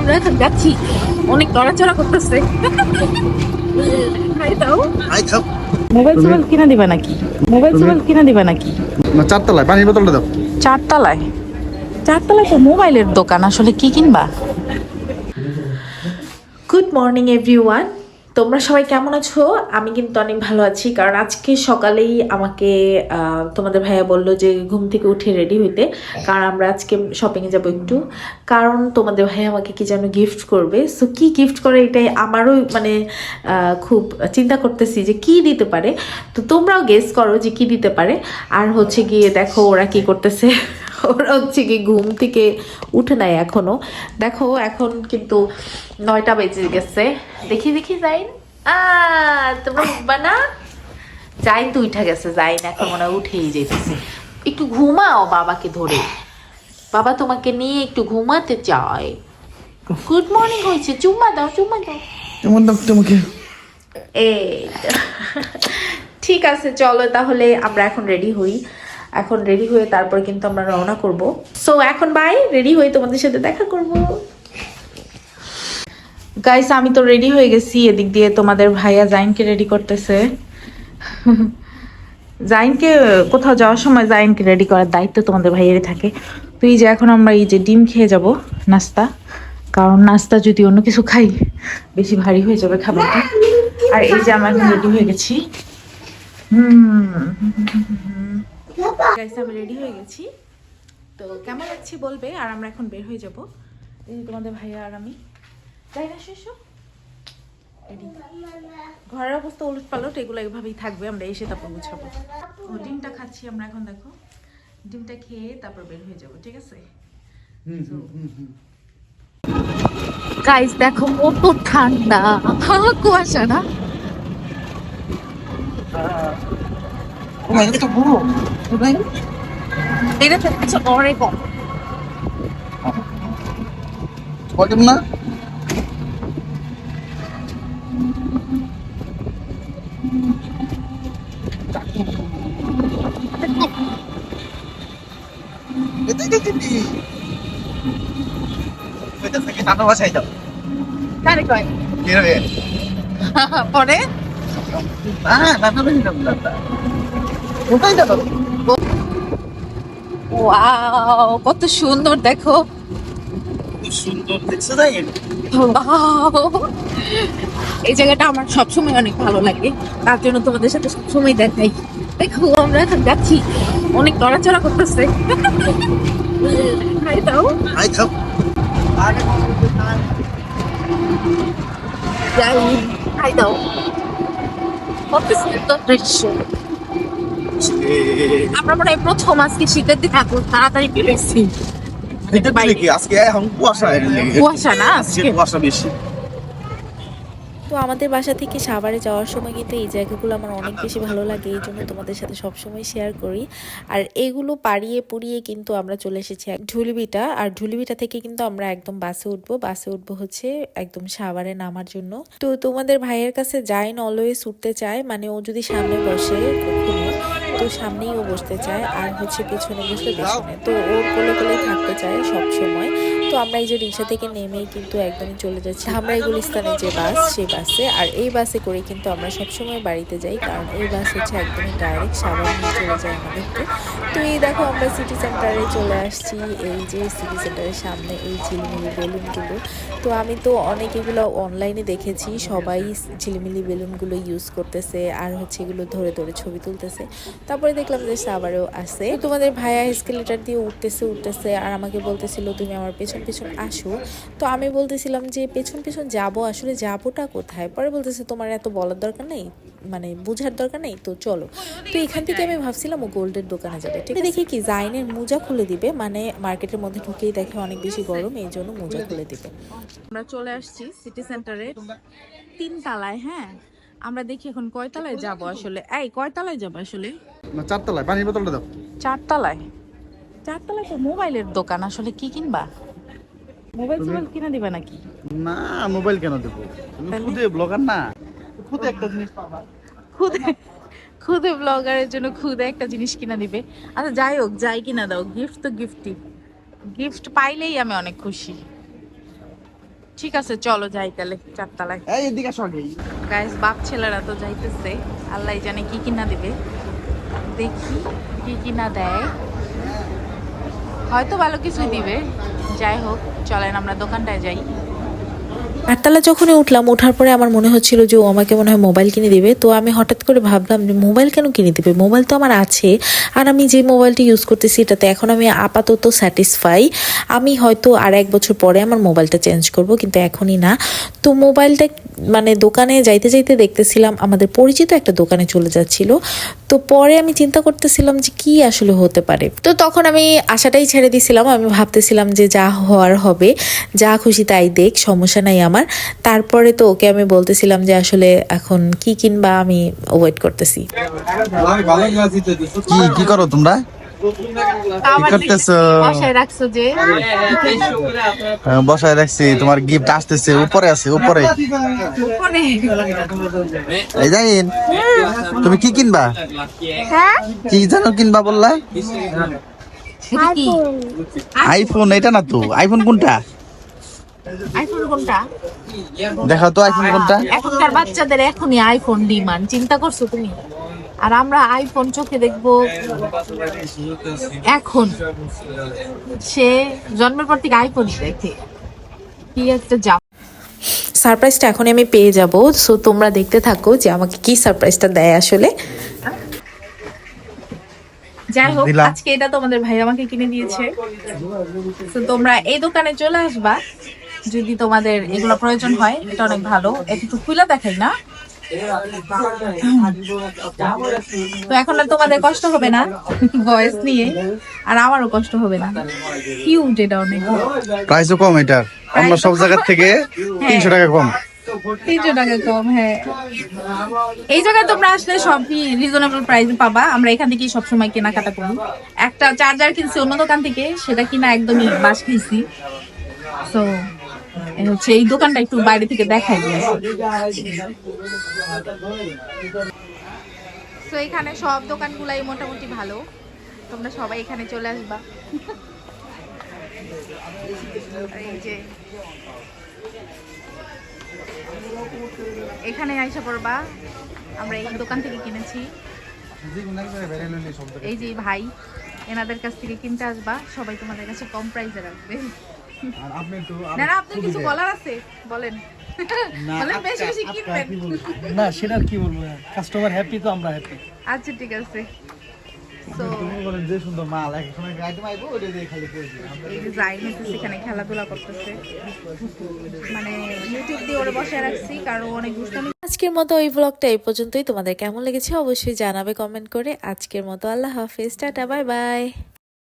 আমরা এখন যাচ্ছি। অনেক নড়াচড়া করতেছে। মোবাইল সোবাইল কিনা দিবা নাকি? মোবাইল সোবাইল কিনা দিবা নাকি? না চারতলায় পানির বোতলটা দাও। চারতলায়? চারতলায় তো মোবাইলের দোকান আসলে কি কিনবা? গুড মর্নিং এভরিওয়ান তোমরা সবাই কেমন আছো? আমি কিন্তু অনেক ভালো আছি, কারণ আজকে সকালেই আমাকে তোমাদের ভাইয়া বলল যে ঘুম থেকে উঠে রেডি হইতে, কারণ আমরা আজকে শপিংয়ে যাব একটু। কারণ তোমাদের ভাইয়া আমাকে কি যেন গিফট করবে। সো কি গিফট করে এটাই আমারও মানে খুব চিন্তা করতেছি যে কি দিতে পারে। তো তোমরাও গেস করো যে কি দিতে পারে। আর হচ্ছে গিয়ে দেখো ওরা কি করতেছে। ওরা হচ্ছে কি ঘুম থেকে উঠে নাই এখনও। দেখো, এখন কিন্তু নয়টা বেজে গেছে। দেখি দেখি যাইন আ তোমরা উঠবা না? যাইন তো উঠা গেছে যাই না এখন মনে হয় উঠেই যেতেছে। একটু ঘুমাও বাবাকে ধরে। বাবা তোমাকে নিয়ে একটু ঘুমাতে চায়। গুড মর্নিং হয়েছে চুম্মা দাও চুম্মা দাও। কেমন দাও তোমাকে। এই। ঠিক আছে চলো তাহলে আমরা এখন রেডি হই। এখন রেডি হয়ে তারপর কিন্তু আমরা রওনা করব। সো এখন বাই রেডি হয়ে তোমাদের সাথে দেখা করব। গাইস আমি তো রেডি হয়ে গেছি, এদিক দিয়ে তোমাদের ভাইয়া জাইনকে রেডি করতেছে। জাইনকে কোথাও যাওয়ার সময় জাইনকে রেডি করার দায়িত্ব তোমাদের ভাইয়েরই থাকে। তো এই যে এখন আমরা এই যে ডিম খেয়ে যাব, নাস্তা। কারণ নাস্তা যদি অন্য কিছু খাই, বেশি ভারী হয়ে যাবে খাবারটা। আর এই যে আমরা এখন রেডি হয়ে গেছি। গাইস আমি রেডি হয়ে গেছি। তো কেমন লাগছে বলবে? আর আমরা এখন বের হয়ে যাব। এই তোমাদের ভাইয়া আর আমি। তাই না শেষো ঘরের অবস্থা উলট পালট এগুলো এভাবেই থাকবে আমরা এসে তারপর গুছাবো। ডিমটা খাচ্ছি আমরা এখন দেখো। ডিমটা খেয়ে তারপর বের হয়ে যাব ঠিক আছে? গাইস দেখো কত ঠান্ডা। কুয়াশা না? এটা তো বড়। এটা হচ্ছে অরেগন না এটা এটা এটা থেকে টাটা বাসাই দাও কারে কয় কি হবে পরে? কত সুন্দর দেখো। খুব সুন্দর দেখছ তাই এই জায়গাটা আমার সবসময় অনেক ভালো লাগে। তার জন্য তোমাদের সাথে সবসময় দেখাই। দেখো আমরা এখন যাচ্ছি। অনেক নড়াচড়া করতেছে। খাই দাও যাই খাই দাও কত সুন্দর দৃশ্য। আমরা মনে হয় প্রথম আজকে শীতের দিন এত তাড়াতাড়ি বেরোচ্ছি। এটা দিলে কি? আজকে এখন কুয়াশা কুয়াশা না আজকে কুয়াশা বেশি। তো আমাদের বাসা থেকে সাভারে যাওয়ার সময় কিন্তু এই জায়গাগুলো আমার অনেক বেশি ভালো লাগে, এই জন্য তোমাদের সাথে সবসময় শেয়ার করি। আর এগুলো পাড়িয়ে পুড়িয়ে কিন্তু আমরা চলে এসেছি ঢুলিবিটা, আর ঢুলিবিটা থেকে কিন্তু আমরা একদম বাসে উঠবো। বাসে উঠবো হচ্ছে একদম সাভারে নামার জন্য। তো তোমাদের ভাইয়ের কাছে যাইন অলওয়েজ উঠতে চায় মানে ও যদি সামনে বসে তো সামনেই ও বসতে চায়, আর হচ্ছে পেছনে বসলে পেছনে। তো ওর কোলে কোলে থাকতে চায় সব সময় তো আমরা এই যে রিক্সা থেকে নেমেই কিন্তু একদমই চলে যাচ্ছি আমরা গুলিস্তানের যে বাস, সেই বাসে। আর এই বাসে করে কিন্তু আমরা সবসময় বাড়িতে যাই, কারণ এই বাস হচ্ছে একদমই ডাইরেক্ট নিয়ে চলে যায় আমাদেরকে। তো এই দেখো আমরা সিটি সেন্টারে চলে আসছি, এই যে সিটি সেন্টারের সামনে এই ঝিলিমিলি বেলুনগুলো তো আমি তো অনেক এগুলো অনলাইনে দেখেছি, সবাই ঝিলিমিলি বেলুনগুলো ইউজ করতেছে, আর হচ্ছে এগুলো ধরে ধরে ছবি তুলতেছে। তারপরে দেখলাম যে সাবারও আছে। তোমাদের ভাইয়া এসকেলেটার দিয়ে উঠতেছে উঠতেছে, আর আমাকে বলতেছিল, তুমি আমার পেছন পেছন পেছন আসো। তো আমি বলতেছিলাম যে পেছন পেছন যাব আসলে যাবোটা কোথায়? পরে বলতেছে তোমার এত বলার দরকার নেই মানে বোঝার দরকার নেই তো চলো। তো এখান থেকে আমি ভাবছিলাম ও গোল্ডের দোকানে যাবে। ঠিক আছে। দেখি কি জাইনের মোজা খুলে দিবে মানে মার্কেটের মধ্যে ঢুকেই দেখে অনেক বেশি গরম এই জন্য মোজা খুলে দিবে। আমরা চলে আসছি সিটি সেন্টারে। তিন তালায় হ্যাঁ? আমরা দেখি এখন কয় তলায় যাব আসলে। এই কয় তলায় যাব আসলে? না চারতলায় পানির বোতলটা দাও। চার তলায়? চার তলায় তো মোবাইলের দোকান আসলে কি কিনবা? মোবাইল সোবাইল কিনা দিবা নাকি? না মোবাইল কেন দেবো? তুমি খুদে ব্লগার না? খুদে একটা জিনিস পাবা। খুদে খুদে ব্লগারের জন্য খুদে একটা জিনিস কিনা দিবে। আচ্ছা যাই হোক যাই কিনা দাও। গিফট তো গিফটই গিফট পাইলেই আমি অনেক খুশি। ঠিক আছে চলো যাই তাহলে চারতলায়। এই এদিকে গাইস বাপ ছেলেরা তো যাইতেছে। আল্লাহ জানে কি কিনা দিবে। দেখি কি কিনা দেয়। হয়তো ভালো কিছুই দিবে। যাই হোক চলেন আমরা দোকানটায় যাই। আটতলা যখনই উঠলাম, ওঠার পরে আমার মনে হচ্ছিল যে ও আমাকে মনে হয় মোবাইল কিনে দেবে। তো আমি হঠাৎ করে ভাবলাম যে মোবাইল কেন কিনে দেবে? মোবাইল তো আমার আছে আর আমি যে মোবাইলটি ইউজ করতেছি এটাতে এখন আমি আপাতত স্যাটিসফাই আমি হয়তো আর এক বছর পরে আমার মোবাইলটা চেঞ্জ করব, কিন্তু এখনই না। তো মোবাইলটা মানে দোকানে যাইতে যাইতে দেখতেছিলাম, আমাদের পরিচিত একটা দোকানে চলে যাচ্ছিল। তো পরে আমি চিন্তা করতেছিলাম যে কি আসলে হতে পারে। তো তখন আমি আশাটাই ছেড়ে দিয়েছিলাম আমি ভাবতেছিলাম যে যা হওয়ার হবে, যা খুশি তাই দেখ, সমস্যা নাই আমার। তারপরে তো ওকে আমি বলতেছিলাম যে আসলে এখন কি কিনবা আমি ওয়েট করতেছি। কি কি করো তোমরা? বসায় রাখছো যে। হ্যাঁ, বসায় রাখছি। তোমার গিফট আসতেছে উপরে আছে উপরে। উপরে। জানিন তুমি কি কিনবা? কি জানো কিনবা বললা? আইফোন এটা না তো। আইফোন কোনটা? আইফোন কোনটা? তো আইফোন কোনটা? এখনকার বাচ্চাদের এখনই আইফোন ডিমান্ড চিন্তা করছ তুমি? আর আমরা আইফোন চোখে দেখব। এখন সে জন্মের পর থেকে আইফোনই দেখে। কি একটা জাম সারপ্রাইজটা এখন আমি পেয়ে যাব। সো তোমরা দেখতে থাকো যে আমাকে কি সারপ্রাইজটা দেয় আসলে। যাই হোক আজকে এটা তোমাদের ভাই আমাকে কিনে দিয়েছে। তো তোমরা এই দোকানে চলে আসবা। যদি তোমাদের এগুলো প্রয়োজন হয় এটা অনেক ভালো। একটু খুলে দেখাই না। তো এখন আর তোমাদের কষ্ট হবে না ভয়েস নিয়ে। আর আমারও কষ্ট হবে না। কিউট এটা অনেক। প্রাইসও কম এটার অন্য সব জায়গার থেকে তিনশো টাকা কম। তিনশো টাকা কম হ্যাঁ। এই জায়গায় তোমরা আসলে সবই রিজনেবল প্রাইসে পাবা। আমরা এখান থেকেই সবসময় কেনাকাটা করি। একটা চার্জার কিনছি অন্য দোকান থেকে সেটা কিনা একদমই বাস খেয়েছি তো হচ্ছে এই দোকানটা একটু বাইরে থেকে দেখাই দিয়ে তো এখানে সব দোকানগুলাই মোটামুটি ভালো। তোমরা সবাই এখানে চলে আসবা। এই যে এখানে আইসা পড়বা। আমরা এই দোকান থেকে কিনেছি। এই যে ভাই, এনাদের কাছ থেকে কিনতে আসবা। সবাই তোমাদের কাছে কম প্রাইসে রাখবে। না না আপনার কিছু বলার আছে? বলেন। বলেন বেশি বেশি কিনবেন। না সেটা কি বলব? কাস্টমার হ্যাপি তো আমরা হ্যাপি আচ্ছা ঠিক আছে। তো খেলাধুলা করতেছে। মানে ইউটিউব দিয়ে ওরে বসে রাখছি কারণ অনেক দুষ্টামি আজকের মতো এই ব্লগটা এই পর্যন্তই। তোমাদের কেমন লেগেছে অবশ্যই জানাবে কমেন্ট করে। আজকের মতো আল্লাহ হাফেজ টাটা বাই বাই।